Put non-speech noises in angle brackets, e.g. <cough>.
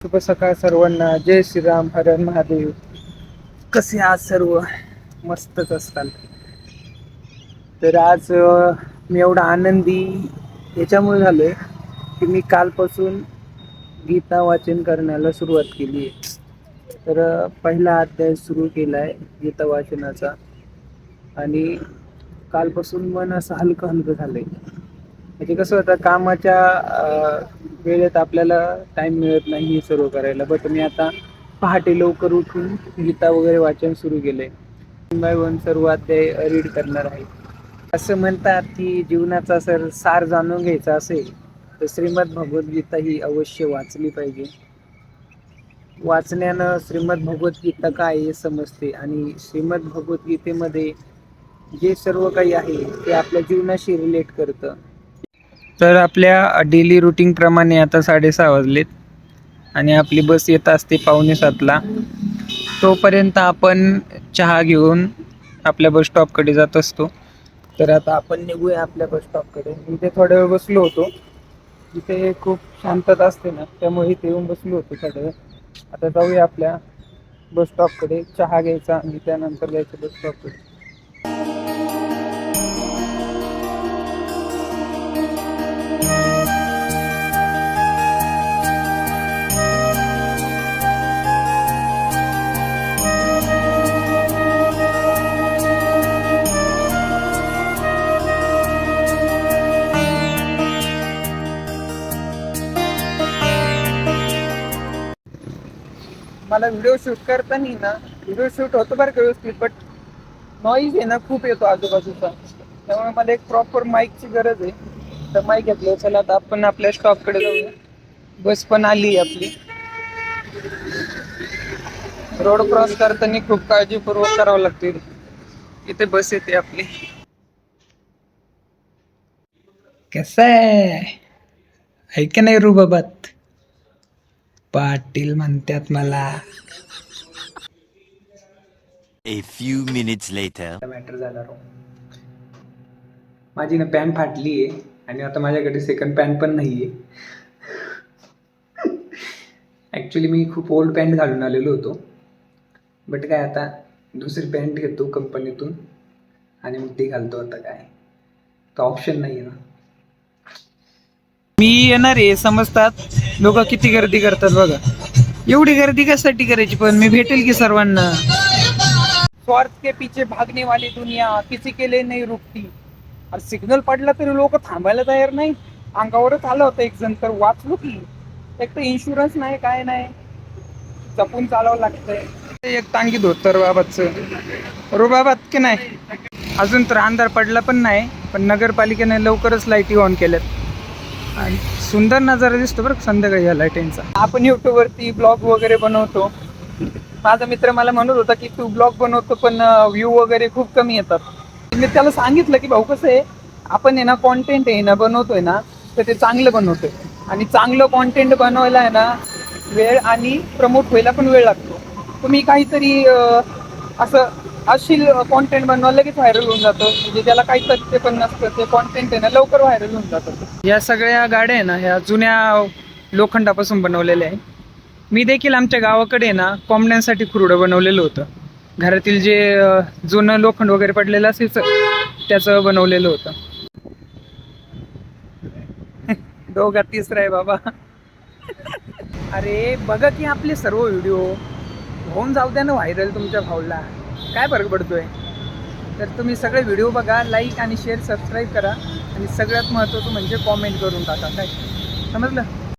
शुभ सकाळ सर्वांना. जय श्रीराम हरण महादेव. कसे आज सर्व मस्तच असताल? तर आज मी एवढा आनंदी याच्यामुळे झालोय की मी कालपासून गीता वाचन करण्याला सुरुवात केली आहे तर पहिला अध्याय सुरू केला आहे गीता वाचनाचा. आणि कालपासून मन असं हलकं हलकं झालंय. म्हणजे कसं होतं कामाच्या वेळेत आपल्याला टाईम मिळत नाही हे सर्व करायला. बट मी आता पहाटे लवकर उठून गीता वगैरे वाचन सुरू केले वन बाय वन सर्व अध्याय रीड करणार आहे. असं म्हणतात की जीवनाचा सर सार जाणून घ्यायचा असेल तर श्रीमद भगवद्गीता ही अवश्य वाचली पाहिजे. वाचण्यानं श्रीमद भगवद्गीता काय हे समजते आणि श्रीमद भगवद्गीतेमध्ये जे सर्व काही आहे ते आपल्या जीवनाशी रिलेट करतं. तर आपल्या डेली रुटीनप्रमाणे आता साडेसहा वाजलेत आणि आपली बस येत असते पावणे सातला. तोपर्यंत आपण चहा घेऊन आपल्या बस स्टॉपकडे जात असतो. तर आता आपण निघूया आपल्या बस स्टॉपकडे. इथे थोडा वेळ बसलो होतो. इथे खूप शांतता असते ना त्यामुळे इथे येऊन बसलो होतो थोडं वेळ. आता जाऊया आपल्या बस स्टॉपकडे. चहा घ्यायचा आणि त्यानंतर जायचं बस स्टॉपकडे. मला व्हिडिओ शूट करताना ना व्हिडिओ शूट होतो बरं का व्यवस्थित बट नॉईज आहे ना खूप येतो आजूबाजूचा. त्यामुळे मला एक प्रॉपर माईकची गरज आहे. तर माईक घेतलं चला आता आपण आपल्या स्टॉपकडे जाऊया. बस पण आली आपली. रोड क्रॉस करताना खूप काळजीपूर्वक करावं लागते इथे बस येते आपली. कसं आहे? ऐक नाही रुबाबात. पाटील म्हणतात मला. A few minutes later. Matter झाला राव. माझी ना पॅन्ट फाटली आहे आणि आता माझ्याकडे सेकंड पॅन्ट पण नाही आहे ॲक्च्युली मी खूप ओल्ड पॅन्ट घालून आलेलो होतो. बट काय आता दुसरी पॅन्ट घेतो कंपनीतून आणि मग ती घालतो आता काय. तर ऑप्शन नाही आहे ना. मी येणार आहे समजतात. लोक किती गर्दी करतात बघा. एवढी गर्दी कशासाठी करायची पण? मी भेटेल की सर्वांना? स्वार्थ के पीछे भागने वाली दुनिया किसी के लिए नहीं रुकती. और सिग्नल पडला तरी लोक थांबायला तयार नाही. अंगावरच आलं होतं एक जण तर वाचलो की. एक तर इन्शुरन्स नाही काय नाही. जपून चालावं लागतंय. एक टांगी धोतर बाबाचं. रुबाबात की नाही. अजून तर अंधार पडला पण नाही पण नगरपालिकेने लवकरच लाईटी ऑन केल्यात. आणि सुंदर नजारा दिसतो बरं का संध्याकाळी या लाईटिंगचा आपण युट्यूबवरती ब्लॉग वगैरे बनवतो. माझा मित्र मला म्हणत होता की तू ब्लॉग बनवतो पण व्ह्यू वगैरे खूप कमी येतात. मी त्याला सांगितलं की भाऊ कसं आहे? आपण आहे ना कॉन्टेंट आहे ना बनवतोय ना तर ते चांगलं बनवतोय. आणि चांगलं कॉन्टेंट बनवायला आहे ना वेळ आणि प्रमोट व्हायला पण वेळ लागतो. तुम्ही काहीतरी असं अशील कॉन्टेंट बनवायला लगेच व्हायरल होऊन जातं. म्हणजे त्याला काही तथ्य पण नसतं. ते कॉन्टेंट आहे ना लवकर व्हायरल होऊन जातं. या सगळ्या गाड्या आहे ना ह्या जुन्या लोखंडापासून बनवलेल्या आहे मी देखील आमच्या गावाकडे ना कोंबड्यांसाठी खुरडं बनवलेलं होतं. घरातील जे जुनं लोखंड वगैरे पडलेलं असायचं त्याचं बनवलेलं होतं. <laughs> दोघा तिसरा आहे बाबा. अरे बघा की आपले सर्व व्हिडिओ होऊन जाऊ द्या ना व्हायरल तुमच्या भाऊला. काय फरक पडतोय? तर तुम्ही सगळे व्हिडिओ बघा लाईक आणि शेअर सबस्क्राईब करा. आणि सगळ्यात महत्त्वाचं म्हणजे कॉमेंट करून टाका. काय? समजलं?